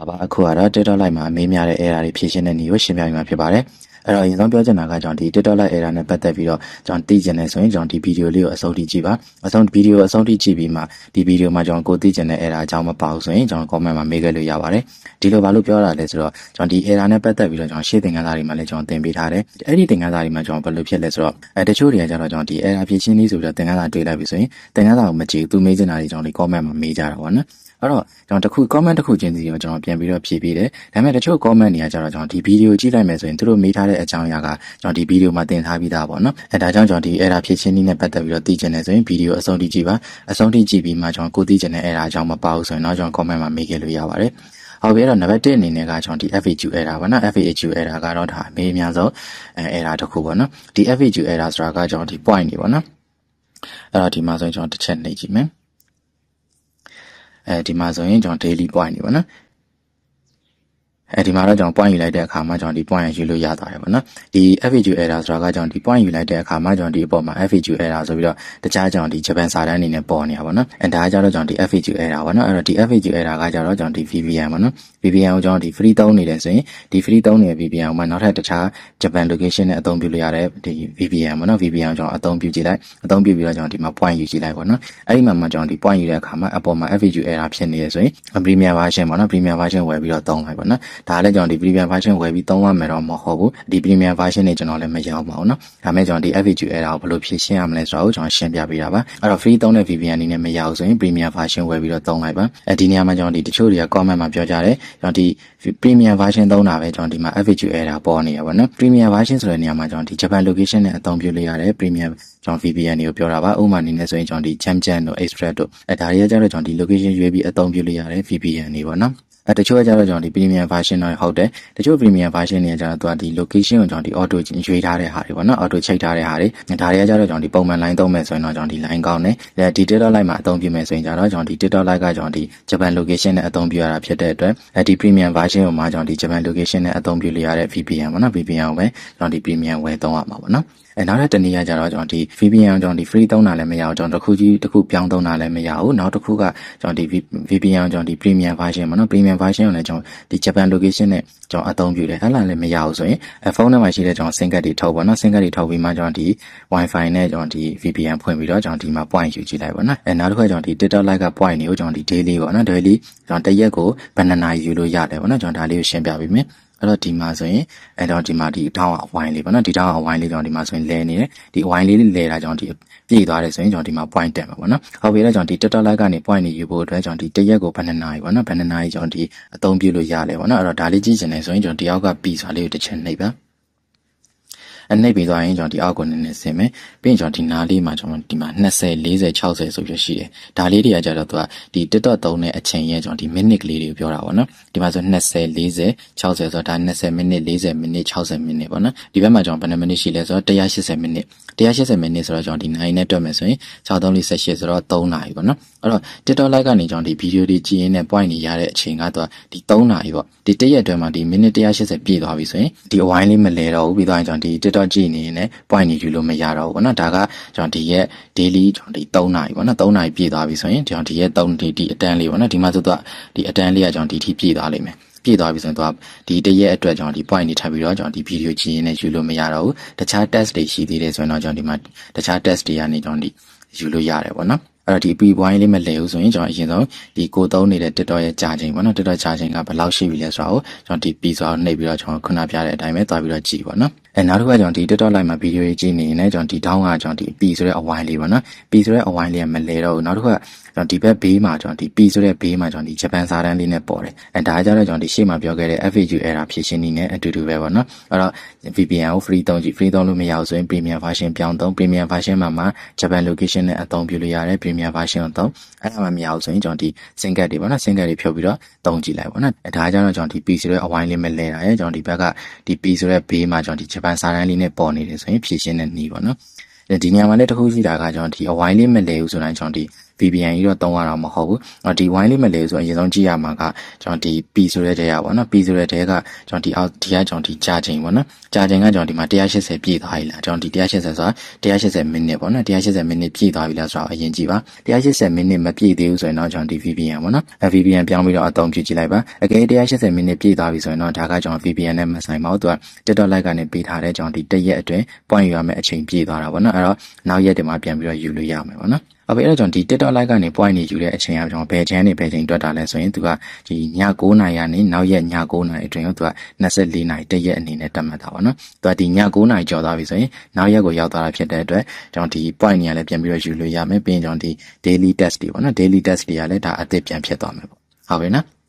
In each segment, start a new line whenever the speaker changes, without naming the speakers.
လာပါအခုကတော့ TikTok live မှာအမေးများတဲ့ error တွေဖြေရှင်းတဲ့နည်းကိုရှင်းပြပေးမှာဖြစ်ပါတယ် အဲ့တော့အရင်ဆုံးပြောချင်တာကကျွန်တော်ဒီ TikTok live error နဲ့ပတ်သက်ပြီးတော့ကျွန်တော်သိချင်တယ်ဆိုရင်ကျွန်တော်ဒီဗီဒီယိုလေးကိုအဆုံးထိကြည့်ပါအဆုံးဗီဒီယိုအဆုံးထိကြည့်ပြီးမှဒီဗီဒီယိုမှာကျွန်တော်ကိုသိချင်တဲ့ error အကြောင်းမပါဘူးဆိုရင်ကျွန်တော် comment မှာမေးခဲ့လို့ရပါတယ်ဒီလိုဘာလို့ပြောတာလဲဆိုတော့ကျွန်တော်ဒီ error နဲ့ပတ်သက်ပြီးတော့ကျွန်တော်ရှေ့သင်ခန်းစာတွေမှာလည်းကျွန်တော်သင်ပေးထားတယ်အဲ့ဒီသင်ခန်းစာတွေမှာကျွန်တော်ဘယ်လိုဖြစ်လဲဆိုတော့အဲတချို့တွေကကျတော့ကျွန်တော်ဒီ error ဖြေရှင်းနည်းဆိုပြီးတော့သင်ခန်းစာတွေ့လိုက်ပြီဆိုရင်သင်ခန်းစာကိုမကြည့်ဘူးသူမေးချင်တာတွေကျွန်တော်ဒီ comment မှာမေးကြတာပေါ့နော်အဲ့တော့ကျွန်တော်တခု comment တစ်ခုချင်းစီကိုကျွန်တော်ပြန်ပြီးတော့ဖြည့်ပေးတယ်။ဒါပေမဲ့တချို့ comment တွေကကျတော့ကျွန်တော်ဒီဗီဒီယိုကြည့်လိုက်မယ်ဆိုရင်သူတို့မေးထားတဲ့အကြောင်းအရာကကျွန်တော်ဒီဗီဒီယိုမှာတင်ထားပြီးသားပေါ့နော်။အဲဒါကြောင့်ကျွန်တော်ဒီ error ဖြည့်ချင်းနည်းနဲ့ပတ်သက်ပြီးတော့သိချင်တယ်ဆိုရင်ဗီဒီယိုအဆုံးထိကြည့်ပါ။အဆုံးထိကြည့်ပြီးမှကျွန်တော်ကိုသိချင်တဲ့ error အကြောင်းမပါဘူးဆိုရင်တော့ကျွန်တော် comment မှာမေးခဲ့လို့ရပါတယ်။ဟုတ်ပြီအဲ့တော့ number 1အနေနဲ့ကကျွန်တော်ဒီ FAQ error ပေါ့နော် FAQ error ကတော့ဒါအမေးအများဆုံးအဲ error တစ်ခုပေါ့နော်ဒီ FAQ error ဆိုတာကကျွန်တော်ဒီ point တွေပေါ့နော်အဲ့တော့ဒီမှာဆိုရင်ကျွန်တော်တစ်ချက်နှိပ်ကြည့်မယ်အဲဒီမှာဆိုရင်ကျွန်တော် daily point နေပါနော် အဲဒီမှာတော့ကျွန်တော် point ယူလိုက်တဲ့အခါမှာကျွန်တော်ဒီ point ယူလို့ရသွားတယ်ပေါ့နော်ဒီ FAQ error ဆိုတာကကျွန်တော်ဒီ point ယူလိုက်တဲ့အခါမှာကျွန်တော်ဒီအပေါ်မှာ FAQ error ဆိုပြီးတော့တခြားကျွန်တော်ဒီ Japan စာတန်းအနေနဲ့ပေါ်နေတာပေါ့နော်အဲဒါကကြတော့ကျွန်တော်ဒီ FAQ error ပေါ့နော်အဲ့တော့ဒီ FAQ error ကကြတော့ကျွန်တော်ဒီ VPN ပေါ့နော် VPN ကိုကျွန်တော်ဒီ free သုံးနေတယ်ဆိုရင်ဒီ free သုံးနေတဲ့ VPN ကိုမှနောက်ထပ်တခြား Japan location နဲ့အသုံးပြုလို့ရတဲ့ဒီ VPN ပေါ့နော် VPN ကိုကျွန်တော်အသုံးပြုကြည့်လိုက်အသုံးပြုပြီးတော့ကျွန်တော်ဒီမှာ point ယူကြည့်လိုက်ပေါ့နော်အဲ့ဒီမှာမှကျွန်တော်ဒီ point ယူတဲ့အခါမှာအပေါ်မှာ FAQ error ဖြစ်နေရဆိုရင် premium version ပေါ့နော် premium version ဝယ်ပြီးတော့သုံးလိုက်ပေါ့နော်ဒါလည်းကျွန်တော်ဒီ premium version ဝယ်ပြီးသုံးရမယ်တော့မဟုတ်ဘူးဒီ premium version နဲ့ကျွန်တော်လည်းမရောက်ပါဘူးနော်ဒါမဲ့ကျွန်တော်ဒီ FAQ error ကိုဘယ်လိုဖြေရှင်းရမလဲဆိုတာကိုကျွန်တော်ရှင်းပြပေးတာပါအဲ့တော့ free သုံးတဲ့ VPN အနေနဲ့မရဘူးဆိုရင် premium version ဝယ်ပြီးတော့သုံးလိုက်ပါအဲဒီနေရာမှာကျွန်တော်ဒီတချို့တွေက comment မှာပြောကြတယ်ကျွန်တော်ဒီ premium version သုံးတာပဲကျွန်တော်ဒီမှာ FAQ error ပေါ်နေရပါတော့ premium version ဆိုတဲ့နေရာမှာကျွန်တော်ဒီ Japan location နဲ့အသုံးပြုလို့ရတယ် premium ကျွန်တော် VPN တွေကိုပြောတာပါဥပမာအနေနဲ့ဆိုရင်ကျွန်တော်ဒီ Champion တို့ Express တို့အဲဒါတွေကကျတော့ကျွန်တော်ဒီ location ရွေးပြီးအသုံးပြုလို့ရတယ် VPN တွေပေါ့နော် အဲတချို့ကကျတော့ကျွန်တော်ဒီ premium version တော့ဟုတ်တယ်တချို့ premium version တွေကကျတော့သူကဒီ location ကိုကျွန်တော်ဒီ auto ရွေးထားတဲ့ဟာတွေပေါ့နော် auto ချိတ်ထားတဲ့ဟာတွေဒါတွေကကျတော့ကျွန်တော်ဒီပုံမှန် line သုံးမယ်ဆိုရင်တော့ကျွန်တော်ဒီ line ကောင်းတယ်ဒီ TikTok live မှာအသုံးပြုမယ်ဆိုရင်ကျတော့ကျွန်တော်ဒီ TikTok live ကကျွန်တော်ဒီ Japan location နဲ့အသုံးပြုရတာဖြစ်တဲ့အတွက်အဲဒီ premium version ကိုမှကျွန်တော်ဒီ Japan location နဲ့အသုံးပြုလို့ရတဲ့ VPN ပေါ့နော် VPN ကိုပဲကျွန်တော်ဒီ premium ဝယ်သုံးရမှာပေါ့နော်အဲနောက်တစ်တနည်းကကြတော့ကျွန်တော်ဒီ VPN ကျွန်တော်ဒီ free သုံးတာလည်းမရဘူးကျွန်တော်တစ်ခုကြီးတစ်ခုပြောင်းသုံးတာလည်းမရဘူးနောက်တစ်ခုကကျွန်တော်ဒီ VPN ကျွန်တော်ဒီ premium version ပေါ့နော် premium version ကိုလည်းကျွန်တော်ဒီ Japan location နဲ့ကျွန်တော်အသုံးပြုတယ်အဲ့လားလည်းမရဘူးဆိုရင်ဖုန်းထဲမှာရှိတဲ့ကျွန်တော် SIM card တွေထုတ်ပေါ့နော် SIM card တွေထုတ်ပြီးမှကျွန်တော်ဒီ Wi-Fi နဲ့ကျွန်တော်ဒီ VPN ဖွင့်ပြီးတော့ကျွန်တော်ဒီမှာ point ယူကြည့်လိုက်ပေါ့နော်အဲနောက်တစ်ခုကကျွန်တော်ဒီ TikTok live က point တွေကိုကျွန်တော်ဒီ daily ပေါ့နော် daily ကျွန်တော်တစ်ရက်ကိုဘယ်နှစ်နာရီယူလို့ရတယ်ပေါ့နော်ကျွန်တော်ဒါလေးကိုရှင်းပြပေးမယ် အဲ့တော့ဒီမှာဆိုရင်အဲ့တော့ဒီမှာဒီအထောင်းအဝိုင်းလေးပေါ့နော်ဒီထောင်းအဝိုင်းလေးကျွန်တော်ဒီမှာဆိုရင်လဲနေတယ်ဒီအဝိုင်းလေးလဲတာကျွန်တော်ဒီပြည့်သွားတယ်ဆိုရင်ကျွန်တော်ဒီမှာ point တက်မှာပေါ့နော်ဟုတ်ပြီလေကျွန်တော်ဒီ TikTok live ကနေ point နေယူဖို့အတွက်ကျွန်တော်ဒီတစ်ရက်ကိုဘယ်နှစ်နာရီပေါ့နော်ဘယ်နှစ်နာရီကျွန်တော်ဒီအသုံးပြုလို့ရတယ်ပေါ့နော်အဲ့တော့ဒါလေးကြည့်ချင်တယ်ဆိုရင်ကျွန်တော်တယောက်ကပြီးစွာလေးကိုတစ်ချက်နှိပ်ပါ အနှိပ်ပြီးသွားရင်ကျွန်တော်ဒီအောက်ကိုနည်းနည်းဆင်မယ်ပြီးရင်ကျွန်တော်ဒီနားလေးမှာကျွန်တော်ဒီမှာ20 40 60ဆိုပြီးရှိတယ်ဒါလေးတွေကကြတော့သူကဒီ TikTok သုံးတဲ့အချိန်ရဲ့ကျွန်တော်ဒီ minute လေးတွေကိုပြောတာပေါ့နော်ဒီမှာဆို20 40 60ဆိုတော့ဒါ20 minute 40 minute 60 minute ပေါ့နော်ဒီဘက်မှာကျွန်တော်ဘယ်နှ minute ရှိလဲဆိုတော့180 minute 180 minute ဆိုတော့ကျွန်တော်ဒီ9နဲ့တွက်မယ်ဆိုရင်6348ဆိုတော့3နာရီပေါ့နော်အဲ့တော့ TikTok live ကနေကျွန်တော်ဒီဗီဒီယိုတွေကြည့်ရင်းနဲ့ point နေရတဲ့အချိန်ကတော့ဒီ3နာရီပေါ့ဒီတစ်ရက်အတွင်းမှာဒီ minute 180ပြည့်သွားပြီဆိုရင်ဒီအဝိုင်းလေးမလဲတော့ဘူးပြီးသွားရင်ကျွန်တော်ဒီ TikTok ကြည့်နေရင်လည်း point နေယူလို့မရတော့ဘူးပေါ့နော်ဒါကကျွန်တော်ဒီရက် daily ကျွန်တော်ဒီ3နာရီပေါ့နော်3နာရီပြည့်သွားပြီဆိုရင်ကျွန်တော်ဒီရက်3ဒီဒီအတန်းလေးပေါ့နော်ဒီမှာဆိုတော့ဒီအတန်းလေးကကျွန်တော်ဒီထိပြည့်သွားလိမ့်မယ်ပြည့်သွားပြီဆိုရင်တော့ဒီတရက်အတွက်ကျွန်တော်ဒီ point နေထပ်ပြီးတော့ကျွန်တော်ဒီဗီဒီယိုကြည့်ရင်းနဲ့ယူလို့မရတော့ဘူးတခြား test တွေရှိသေးတယ်ဆိုရင်တော့ကျွန်တော်ဒီမှာတခြား test တွေကနေကျွန်တော်ဒီယူလို့ရတယ်ပေါ့နော်အဲ့တော့ဒီ P point လေးမလဲဘူးဆိုရင်ကျွန်တော်အရင်ဆုံးဒီကိုသုံးနေတဲ့ TikTok ရဲ့ကြာချိန်ပေါ့နော် TikTok ကြာချိန်ကဘယ်လောက်ရှိပြီလဲဆိုတာကိုကျွန်တော်ဒီ P ဆိုတာနှိပ်ပြီးတော့ကျွန်တော်ခုနပြတဲ့အတိုင်းပဲတွားပြီးတော့ကြည့်ပေါ့နော် အဲနောက်တစ်ခုကကျွန်တော်ဒီ TikTok live မှာဗီဒီယိုကြီးကြည့်နေရင်လည်းကျွန်တော်ဒီ down ကကျွန်တော်ဒီ P ဆိုတဲ့အဝိုင်းလေးပေါ့နော် P ဆိုတဲ့အဝိုင်းလေးကမလဲတော့ဘူးနောက်တစ်ခုကကျွန်တော်ဒီဘက်ဘေးမှာကျွန်တော်ဒီ P ဆိုတဲ့ဘေးမှာကျွန်တော်ဒီဂျပန်စာတန်းလေးနဲ့ပေါ်တယ်အဲဒါကကြတော့ကျွန်တော်ဒီရှေ့မှာပြောခဲ့တဲ့ FAQ error ဖြည့်ရှင်းနည်းနဲ့အတူတူပဲပေါ့နော်အဲ့တော့ VPN ကို free သုံးကြည့် free သုံးလို့မရဘူးဆိုရင် premium version ပြောင်းသုံး premium version မှာမှာ Japan location နဲ့အသုံးပြုလို့ရတယ် premium version ကိုသုံးအဲ့ဒါမှမရဘူးဆိုရင်ကျွန်တော်ဒီ SIM card တွေပေါ့နော် SIM card တွေဖြုတ်ပြီးတော့သုံးကြည့်လိုက်ပေါ့နော်အဲဒါကကြတော့ကျွန်တော်ဒီ P ဆိုတဲ့အဝိုင်းလေးမလဲတာရယ်ကျွန်တော်ဒီဘက်ကဒီ P ဆိုတဲ့ဘေးမှာကျွန်တော်ဒီဂျပန်စာတန်းလေးနဲ့ပေါ်နေတယ်ဆိုရင်ဖြည့်ရှင်းတဲ့နည်းပေါ့နော်ဒီနေရာမှာလည်းတစ်ခုရှိတာကကျွန်တော်ဒီအဝိုင်းလေးမလဲဘူးဆိုတော့ကျွန်တော်ဒီ VPN ကြီးတော့သုံးရတာမဟုတ်ဘူးအော်ဒီ wine လေးမလဲဆိုအရင်ဆုံးကြည့်ရမှာကကျွန်တော်ဒီ P ဆိုတဲ့တဲရပါတော့ P ဆိုတဲ့တဲကကျွန်တော်ဒီအောက်ဒီကကျွန်တော်ဒီကြာချိန်ပေါ့နော်ကြာချိန်ကကျွန်တော်ဒီမှာ180ပြည့်သွားပြီလားကျွန်တော်ဒီ180ဆိုတာ180မိနစ်ပေါ့နော်180မိနစ်ပြည့်သွားပြီလားဆိုတော့အရင်ကြည့်ပါ180မိနစ်မပြည့်သေးဘူးဆိုရင်တော့ကျွန်တော်ဒီ VPN ပေါ့နော်အဲ VPN ပြောင်းပြီးတော့အသုံးပြုကြည့်လိုက်ပါအကယ်180မိနစ်ပြည့်သွားပြီဆိုရင်တော့ဒါကကျွန်တော် VPN နဲ့မဆိုင်ပါဘူးသူက TikTok Lite ကနေပေးထားတဲ့ကျွန်တော်ဒီတစ်ရက်အတွင်း point ယူရမယ့်အချိန်ပြည့်သွားတာပေါ့နော်အဲ့တော့နောက်ရက်တွေမှာပြန်ပြီးတော့ယူလို့ရမယ်ပေါ့နော်ဟုတ်ပြီ အဲ့တော့ကျွန်တော်ဒီ TikTok Lite ကနေ point နေယူတဲ့အချိန်ကကျွန်တော်ဘယ်ချမ်းနေဘယ်ချိန်တွက်တာလဲဆိုရင်သူကဒီည9:00နာရီကနေနောက်ရက်ည9:00နာရီအတွင်းကိုသူက24နာရီတစ်ရက်အနေနဲ့တတ်မှတ်တာပေါ့နော်သူကဒီည9:00နာရီကျော်သွားပြီဆိုရင်နောက်ရက်ကိုရောက်သွားတာဖြစ်တဲ့အတွက်ကျွန်တော်ဒီ point နေရလဲပြန်ပြီးတော့ယူလို့ရမယ်ပြီးရင်ကျွန်တော်ဒီ daily test တွေပေါ့နော် daily test တွေကလည်းဒါအသစ်ပြန်ဖြစ်သွားမယ်ပေါ့ဟုတ်ပြီနော်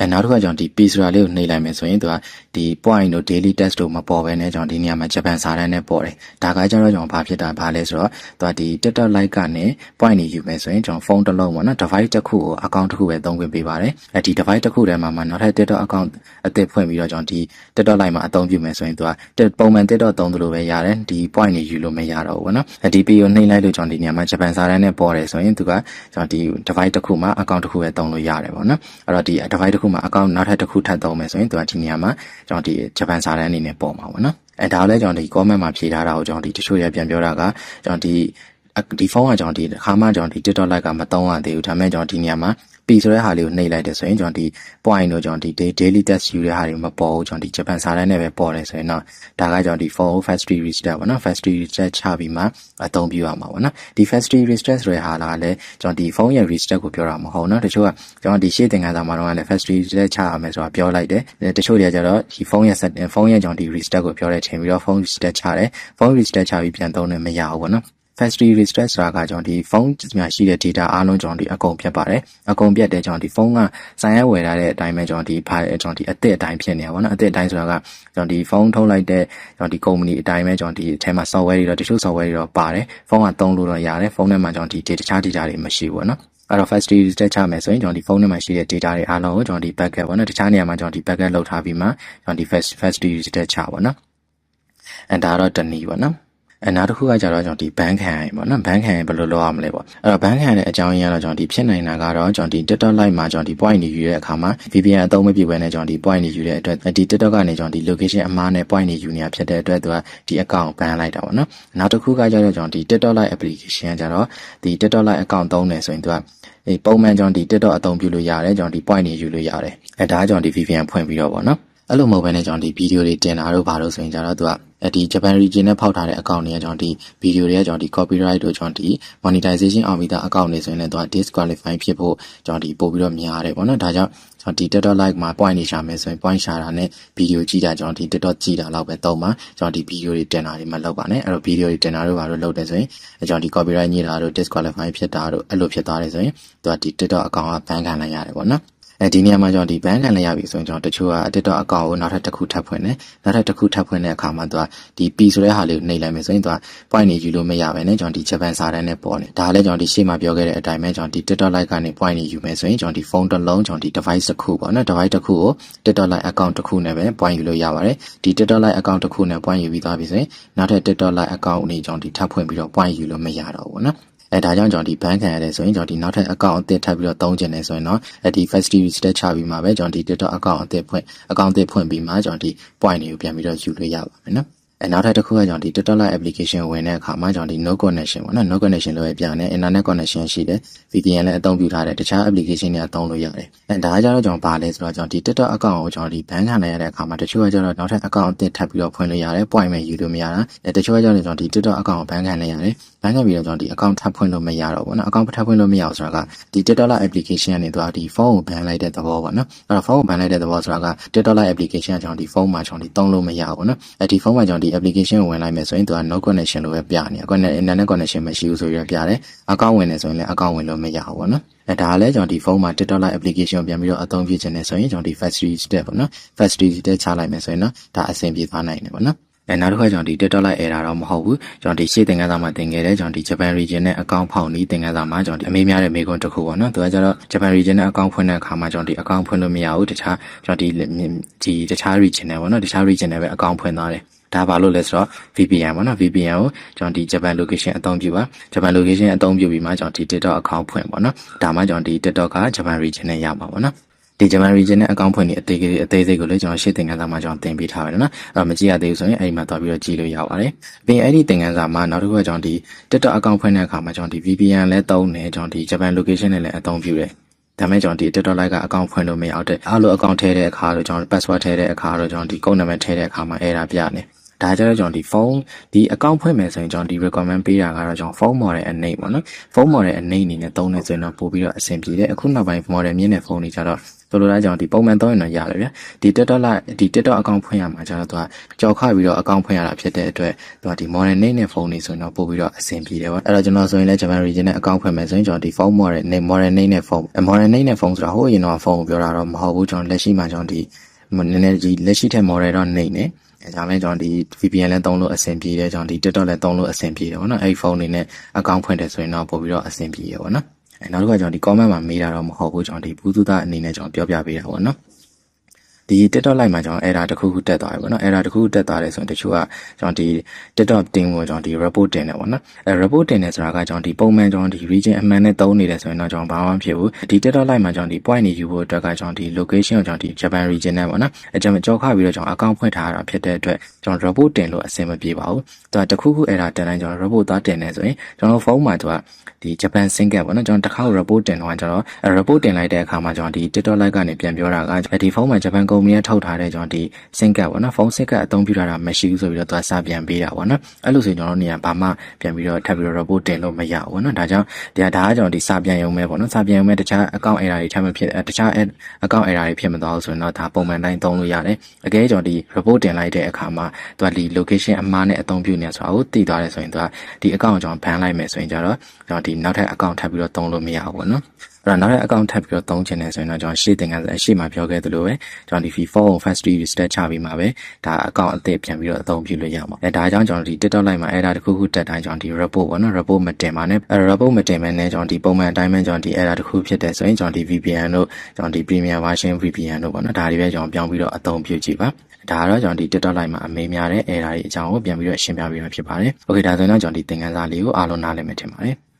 အဲနောက်တစ်ခါကျွန်တော်ဒီ P ဆိုတာလေးကိုနှိပ်လိုက်မယ်ဆိုရင်သူကဒီ point တို့ daily test တို့မပေါ်ဘဲနဲ့ကျွန်တော်ဒီနေရာမှာဂျပန်စာတန်းနဲ့ပေါ်တယ်ဒါကကျတော့ကျွန်တော်ဘာဖြစ်တာဘာလဲဆိုတော့သူကဒီ TikTok Lite ကနေ point နေယူမယ်ဆိုရင်ကျွန်တော်ဖုန်းတစ်လုံးပေါ့နော် device တစ်ခုကို account တစ်ခုပဲသုံးခွင့်ပေးပါတယ်အဲဒီ device တစ်ခုထဲမှာမှနောက်ထပ် TikTok account အသစ်ဖွင့်ပြီးတော့ကျွန်တော်ဒီ TikTok Lite မှာအသုံးပြုမယ်ဆိုရင်သူကပုံမှန် TikTok သုံးသလိုပဲရတယ်ဒီ point နေယူလို့မရတော့ဘူးပေါ့နော်အဲဒီ P ကိုနှိပ်လိုက်လို့ကျွန်တော်ဒီနေရာမှာဂျပန်စာတန်းနဲ့ပေါ်တယ်ဆိုရင်သူကကျွန်တော်ဒီ device တစ်ခုမှာ account တစ်ခုပဲသုံးလို့ရတယ်ပေါ့နော်အဲ့တော့ဒီ device တစ်ခုမှာ account နောက်ထပ်တစ်ခုထပ်သုံးမယ်ဆိုရင်သူကဒီနေရာမှာကျွန်တော်ဒီဂျပန်စာတန်းအနေနဲ့ပေါ်မှာပေါ့နော်အဲဒါလည်းကျွန်တော်ဒီ comment မှာဖြေထားတာကိုကျွန်တော်ဒီတချို့ရပြန်ပြောတာကကျွန်တော်ဒီဒီဖုန်းကကျွန်တော်ဒီအခါမှကျွန်တော်ဒီ TikTok Lite ကမသုံးရသေးဘူးဒါပေမဲ့ကျွန်တော်ဒီနေရာမှာ P ဆိုတဲ့ဟာလေးကိုနှိပ်လိုက်တယ်ဆိုရင်ကျွန်တော်ဒီ point တို့ကျွန်တော်ဒီ daily test ယူတဲ့ဟာတွေမပေါ်ဘူးကျွန်တော်ဒီ Japan စာတန်းနဲ့ပဲပေါ်တယ်ဆိုရင်တော့ဒါကကျွန်တော်ဒီ phone factory reset ပေါ့နော် factory reset ချပြီးမှအသုံးပြုရမှာပေါ့နော်ဒီ factory reset ဆိုတဲ့ဟာလာလည်းကျွန်တော်ဒီ phone ရဲ့ reset ကိုပြောတာမဟုတ်နော်တချို့ကကျွန်တော်ဒီရှေ့သင်ခန်းစာမှာတော့လည်း factory reset ချရမယ်ဆိုတာပြောလိုက်တယ်တချို့တွေကကျတော့ဒီ phone ရဲ့ setting phone ရဲ့ကျွန်တော်ဒီ reset ကိုပြောတဲ့အချိန်ပြီးတော့ phone reset ချတယ် phone reset ချပြီးပြန်သုံးတယ်မရဘူးပေါ့နော် factory reset ဆိုတာကကျွန်တော်ဒီဖုန်းမှာရှိတဲ့ data အားလုံးကျွန်တော်ဒီအကုန်ပြတ်ပါတယ်အကုန်ပြတ်တယ်ကျွန်တော်ဒီဖုန်းကဆိုင်ရဝယ်ထားတဲ့အတိုင်းပဲကျွန်တော်ဒီ file ကျွန်တော်ဒီအသစ်အတိုင်းဖြစ်နေတာပေါ့နော်အသစ်အတိုင်းဆိုတာကကျွန်တော်ဒီဖုန်းထုတ်လိုက်တဲ့ကျွန်တော်ဒီ company အတိုင်းပဲကျွန်တော်ဒီအထဲမှာ software တွေတော့တချို့ software တွေတော့ပါတယ်ဖုန်းကသုံးလို့တော့ရတယ်ဖုန်းထဲမှာကျွန်တော်ဒီ data တခြား data တွေမရှိဘူးပေါ့နော်အဲ့တော့ factory reset ချမယ်ဆိုရင်ကျွန်တော်ဒီဖုန်းထဲမှာရှိတဲ့ data တွေအားလုံးကိုကျွန်တော်ဒီ backup ပေါ့နော်တခြားနေရာမှာကျွန်တော်ဒီ backup လုပ်ထားပြီးမှကျွန်တော်ဒီ factory reset ချပါနော်အဲဒါတော့တနည်းပေါ့နော် အဲနောက်တစ်ခုကကြတော့ကျွန်တော်ဒီဘန်းခံရရင်ပေါ့နော်ဘန်းခံရင်ဘယ်လိုလုပ်ရမလဲပေါ့အဲ့တော့ဘန်းခံရတဲ့အကြောင်းရင်းကတော့ကျွန်တော်ဒီဖြစ်နိုင်တာကတော့ကျွန်တော်ဒီ TikTok Lite မှာကျွန်တော်ဒီ point နေယူတဲ့အခါမှာ VPN အသုံးမပြုဘဲနဲ့ကျွန်တော်ဒီ point နေယူတဲ့အတွက်ဒီ TikTok ကနေကျွန်တော်ဒီ location အမှားနဲ့ point နေယူနေတာဖြစ်တဲ့အတွက်သူကဒီ account ဘန်းလိုက်တာပေါ့နော်နောက်တစ်ခုကကြတော့ကျွန်တော်ဒီ TikTok Lite application ကကြတော့ဒီ TikTok Lite account သုံးတယ်ဆိုရင်သူကဒီပုံမှန်ကျွန်တော်ဒီ TikTok အသုံးပြုလို့ရတယ်ကျွန်တော်ဒီ point နေယူလို့ရတယ်အဲဒါကကျွန်တော်ဒီ VPN ဖွင့်ပြီးတော့ပေါ့နော် အဲ့လိုမဟုတ်ဘဲနဲ့ကျွန်တော်ဒီဗီဒီယိုတွေတင်တာတို့ဘာလို့ဆိုရင်ကြတော့သူကဒီ Japan region နဲ့ဖောက်ထားတဲ့ account တွေကကျွန်တော်ဒီ video တွေကကျွန်တော်ဒီ copyright တို့ကျွန်တော်ဒီ monetization အောင်ပြီးသား account တွေဆိုရင်လည်းသူက disqualify ဖြစ်ဖို့ကျွန်တော်ဒီပို့ပြီးတော့များတယ်ပေါ့နော်ဒါကြောင့်ကျွန်တော်ဒီ TikTok like မှာ point နေရှာမယ်ဆိုရင် point ရှာတာနဲ့ video ကြည့်တာကျွန်တော်ဒီ TikTok ကြည့်တာလောက်ပဲသုံးပါကျွန်တော်ဒီ video တွေတင်တာတွေမလုပ်ပါနဲ့အဲ့တော့ video တွေတင်တာတို့ဘာလို့လုပ်တယ်ဆိုရင်ကျွန်တော်ဒီ copyright ညစ်တာတို့ disqualify ဖြစ်တာတို့အဲ့လိုဖြစ်သွားတယ်ဆိုရင်သူကဒီ TikTok account က ban ခံလိုက်ရတယ်ပေါ့နော် အဲဒီနေရာမှာကျွန်တော်ဒီ ban ခံလိုက်ရပြီဆိုရင်ကျွန်တော်တချို့က TikTok account ကိုနောက်ထပ်တစ်ခုထပ်ဖွင့်တယ်နောက်ထပ်တစ်ခုထပ်ဖွင့်တဲ့အခါမှာသူကဒီ P ဆိုတဲ့ဟာလေးကိုနှိပ်လိုက်မယ်ဆိုရင်သူက point နေယူလို့မရဘဲနဲ့ကျွန်တော်ဒီ Japan စာတန်းနဲ့ပေါ်နေဒါလည်းကျွန်တော်ဒီရှေ့မှာပြောခဲ့တဲ့အတိုင်းပဲကျွန်တော်ဒီ TikTok Lite ကနေ point နေယူမယ်ဆိုရင်ကျွန်တော်ဒီဖုန်းတစ်လုံးကျွန်တော်ဒီ device တစ်ခုပေါ့နော် device တစ်ခုကို TikTok Lite account တစ်ခုနဲ့ပဲ point ယူလို့ရပါတယ်ဒီ TikTok Lite account တစ်ခုနဲ့ point ယူပြီးသွားပြီဆိုရင်နောက်ထပ် TikTok Lite account အနေကျွန်တော်ဒီထပ်ဖွင့်ပြီးတော့ point ယူလို့မရတော့ဘူးနော် အဲဒါကြောင့်ကျွန်တော်ဒီ ban ခံရတယ်ဆိုရင်ကျွန်တော်ဒီနောက်ထပ် account အသစ်ထပ်ပြီးတော့သုံးကျင်နေဆိုရင်တော့အဲဒီ factory reset ချပြီးမှပဲကျွန်တော်ဒီ TikTok account အသစ်ဖွင့် account အသစ်ဖွင့်ပြီးမှကျွန်တော်ဒီ point တွေကိုပြန်ပြီးတော့ယူလို့ရပါမယ်နော် အဲနောက်ထပ်တစ်ခုကကျွန်တော်ဒီ TikTok Lite application ဝင်တဲ့အခါမှာကျွန်တော်ဒီ no connection ပေါ့နော် no connection လို့ပြနေ internet connection ရှိတယ် VPN လည်းအသုံးပြုထားတယ်တခြား application တွေအသုံးလို့ရတယ်အဲဒါကြတော့ကျွန်တော်ပါလဲဆိုတော့ကျွန်တော်ဒီ TikTok account ကိုကျွန်တော်ဒီ ban ခံလိုက်ရတဲ့အခါမှာတချို့ကကျတော့နောက်ထပ် account အသစ်ထပ်ပြီးတော့ဖွင့်လို့ရတယ် point မဲ့ယူလို့မရတာအဲတချို့ကကျတော့ကျွန်တော်ဒီ TikTok account ကို ban ခံလိုက်ရတယ် ban ခံပြီးတော့ကျွန်တော်ဒီ account ထပ်ဖွင့်လို့မရတော့ဘူးနော် account ထပ်ဖွင့်လို့မရအောင်ဆိုတာကဒီ TikTok Lite application ကနေသူကဒီဖုန်းကို ban လိုက်တဲ့သဘောပေါ့နော်အဲ့တော့ဖုန်းကို ban လိုက်တဲ့သဘောဆိုတာက TikTok Lite application ကကျွန်တော်ဒီဖုန်းမှာကျွန်တော်ဒီသုံးလို့မရဘူးနော်အဲဒီဖုန်းမှာကျွန်တော်ဒီ application ကိုဝင်လိုက်မယ်ဆိုရင်သူက no connection လို့ပဲပြနေတယ်။ internet connection မရှိဘူးဆိုရပြတယ်။ account ဝင်နေဆိုရင်လည်း account ဝင်လို့မရဘူးပေါ့နော်။အဲဒါကလည်းကျွန်တော်ဒီဖုန်းမှာ TikTok Lite application ကိုပြန်ပြီးတော့အသုံးပြုချင်တယ်ဆိုရင်ကျွန်တော်ဒီ factory step ပေါ့နော်။ factory step ချလိုက်မယ်ဆိုရင်တော့ဒါအဆင်ပြေသွားနိုင်တယ်ပေါ့နော်။အဲနောက်တစ်ခါကျွန်တော်ဒီ TikTok Lite error တော့မဟုတ်ဘူးကျွန်တော်ဒီရှေ့သင်ခန်းစာမှာသင်ခဲ့တဲ့ကျွန်တော်ဒီ Japan region နဲ့ account ဖောက်နီးသင်ခန်းစာမှာကျွန်တော်ဒီအမေးများတဲ့မေးခွန်းတစ်ခုပေါ့နော်သူကကျတော့ Japan region နဲ့ account ဖွင့်တဲ့အခါမှာကျွန်တော်ဒီ account ဖွင့်လို့မရဘူးတခြားကျွန်တော်ဒီဒီတခြား region နဲ့ပေါ့နော်တခြား region နဲ့ပဲ account ဖွင့်သွားတယ် ဒါဘာလို့လဲဆိုတော့ VPN ပေါ့နော် VPN ကိုကျွန်တော်ဒီ Japan location အသုံးပြုပါ Japan location အသုံးပြုပြီးမှကျွန်တော်ဒီ TikTok account ဖွင့်ပေါ့နော်ဒါမှကျွန်တော်ဒီ TikTok က Japan region နဲ့ရမှာပေါ့နော်ဒီ Japan region နဲ့ account ဖွင့်နေအသေးသေးအသေးစိတ်ကိုလည်းကျွန်တော်ရှေ့သင်ခန်းစာမှာကျွန်တော်သင်ပေးထားပါတယ်နော်အဲ့တော့မကြည့်ရသေးဘူးဆိုရင်အဲ့ဒီမှာသွားပြီးတော့ကြည့်လို့ရပါတယ်ပြီးရင်အဲ့ဒီသင်ခန်းစာမှာနောက်တစ်ခုကကျွန်တော်ဒီ TikTok account ဖွင့်တဲ့အခါမှာကျွန်တော်ဒီ VPN လည်းသုံးတယ်ကျွန်တော်ဒီ Japan location နဲ့လည်းအသုံးပြုတယ်ဒါမဲ့ကျွန်တော်ဒီ TikTok live ကအကောင့်ဖွင့်လို့မရအောင်တဲ့အားလို့အကောင့်ထည့်တဲ့အခါတော့ကျွန်တော် password ထည့်တဲ့အခါတော့ကျွန်တော်ဒီ code နံပါတ်ထည့်တဲ့အခါမှာ error ပြနေ ဒါကြတော့ကျွန်တော်ဒီဖုန်းဒီအကောင့်ဖွင့်မယ်ဆိုရင်ကျွန်တော်ဒီ recommend ပေးတာကတော့ကျွန်တော်ဖုန်း model အနေပေါ့နော်ဖုန်း model အနေအနေနဲ့သုံးနေဆိုရင်တော့ပို့ပြီးတော့အဆင်ပြေတယ်အခုနောက်ပိုင်း model မြင့်တဲ့ဖုန်းတွေကြတော့ဆိုလိုတာကြောင့်ဒီပုံမှန်သုံးရင်တော့ရတယ်ဗျာဒီ TikTok live ဒီ TikTok အကောင့်ဖွင့်ရမှာကျတော့သူကကြော်ခပြီးတော့အကောင့်ဖွင့်ရတာဖြစ်တဲ့အတွက်သူကဒီ model နေနဲ့ဖုန်းတွေဆိုရင်တော့ပို့ပြီးတော့အဆင်ပြေတယ်ပေါ့အဲ့တော့ကျွန်တော်ဆိုရင်လည်း Japan region နဲ့အကောင့်ဖွင့်မယ်ဆိုရင်ကျွန်တော်ဒီဖုန်း model နေ model နေနဲ့ဖုန်း model နေနဲ့ဖုန်းဆိုတာဟိုအရင်တော့ဖုန်းကိုပြောတာတော့မဟုတ်ဘူးကျွန်တော်လက်ရှိမှာကျွန်တော်ဒီနည်းနည်းဒီလက်ရှိထက် model တော့နေနေ အဲဒါမဲ့ကျွန်တော်ဒီ VPN လည်းသုံးလို့အဆင်ပြေတယ်ကျွန်တော်ဒီ TikTok လည်းသုံးလို့အဆင်ပြေတယ်ပေါ့နော်အဲ့ဒီဖုန်းနေနဲ့အကောင့်ဖွင့်တယ်ဆိုရင်တော့ပို့ပြီးတော့အဆင်ပြေရပေါ့နော်အဲနောက်တစ်ခါကျွန်တော်ဒီ comment မှာမေးတာတော့မဟုတ်ဘူးကျွန်တော်ဒီဘူးသူသားအနေနဲ့ကျွန်တော်ပြောပြပေးတာပေါ့နော် ဒီ TikTok live မှာကျွန်တော် error တစ်ခုခုတက်သွားပြီပေါ့နော် error တစ်ခုခုတက်သွားတယ်ဆိုရင်တချို့ကကျွန်တော်ဒီ TikTok team ကိုကျွန်တော်ဒီ report တင်တယ်ပေါ့နော်အဲ report တင်တယ်ဆိုတာကကျွန်တော်ဒီပုံမှန်ကျွန်တော်ဒီ region အမှန်နဲ့သုံးနေတယ်ဆိုရင်တော့ကျွန်တော်ဘာမှမဖြစ်ဘူးဒီ TikTok live မှာကျွန်တော်ဒီ point နေယူဖို့အတွက်ကကျွန်တော်ဒီ location ကိုကျွန်တော်ဒီ Japan region နဲ့ပေါ့နော်အဲကျွန်တော်ကြောက်ခပြီးတော့ကျွန်တော် account ဖွင့်ထားတာဖြစ်တဲ့အတွက်ကျွန်တော် report တင်လို့အဆင်မပြေပါဘူးသူကတခုခု error တင်တိုင်းကျွန်တော် report သားတင်နေဆိုရင်ကျွန်တော်ဖုန်းမှာသူကဒီ Japan sync ပေါ့နော်ကျွန်တော်တစ်ခါ report တင်တော့ကျွန်တော် report တင်လိုက်တဲ့အခါမှာကျွန်တော်ဒီ TikTok live ကနေပြန်ပြောတာကဒီဖုန်းမှာ Japan company ကထုတ်ထားတဲ့ကျွန်တော်ဒီ sync ပေါ့နော်ဖုန်း sync အသုံးပြုထားတာမရှိဘူးဆိုပြီးတော့သူကစာပြန်ပေးတာပေါ့နော်အဲ့လိုဆိုရင်ကျွန်တော်တို့နေရာဘာမှပြန်ပြီးတော့ထပ်ပြီးတော့ report တင်လို့မရဘူးပေါ့နော်ဒါကြောင့်ဒီဒါကကျွန်တော်ဒီစာပြန်ရုံပဲပေါ့နော်စာပြန်ရုံပဲတခြား account error တွေထပ်မဖြစ်တခြား account error တွေဖြစ်မသွားဘူးဆိုရင်တော့ဒါပုံမှန်တိုင်းသုံးလို့ရတယ်အကယ်ကျွန်တော်ဒီ report တင်လိုက်တဲ့အခါမှာသူကဒီ location အမှားနဲ့အသုံးပြုနေဆိုတာကိုသိသွားတယ်ဆိုရင်သူကဒီ account ကိုကျွန်တော် ban လိုက်မယ်ဆိုရင်ကျတော့ကျွန်တော်ဒီနောက်ထပ် account ထပ်ပြီးတော့သုံးလို့မရဘူးပေါ့နော်အဲ့ တော့နောက်တဲ့ account ထပ်ပြီးတော့သုံးချင်တယ်ဆိုရင်တော့ကျွန်တော်ရှေ့သင်ကန်းရှေ့မှာပြောခဲ့သလိုပဲကျွန်တော်ဒီ V4 first reset ချပြီးမှာပဲဒါ account အသစ်ပြန်ပြီးတော့အသုံးပြုလို့ရမှာအဲဒါကြောင့်ကျွန်တော်ဒီ TikTok live မှာ error တစ်ခုခုတက်တိုင်းကျွန်တော်ဒီ report ပေါ့နော် report မတင်ပါနဲ့အဲ report မတင်မဲနဲ့ကျွန်တော်ဒီပုံမှန်အတိုင်းပဲကျွန်တော်ဒီ error တစ်ခုဖြစ်တယ်ဆိုရင်ကျွန်တော်ဒီ VPN တို့ကျွန်တော်ဒီ premium version VPN တို့ပေါ့နော်ဒါတွေပဲကျွန်တော်ပြောင်းပြီးတော့အသုံးပြုကြည့်ပါဒါကတော့ကျွန်တော်ဒီ TikTok live မှာအမေးများတဲ့ error တွေအကြောင်းကိုပြန်ပြီးတော့ရှင်းပြပေးမှာဖြစ်ပါတယ်။ Okay ဒါဆိုရင်တော့ကျွန်တော်ဒီသင်ခန်းစာလေးကိုအားလုံးနားလည်မယ်ထင်ပါတယ်။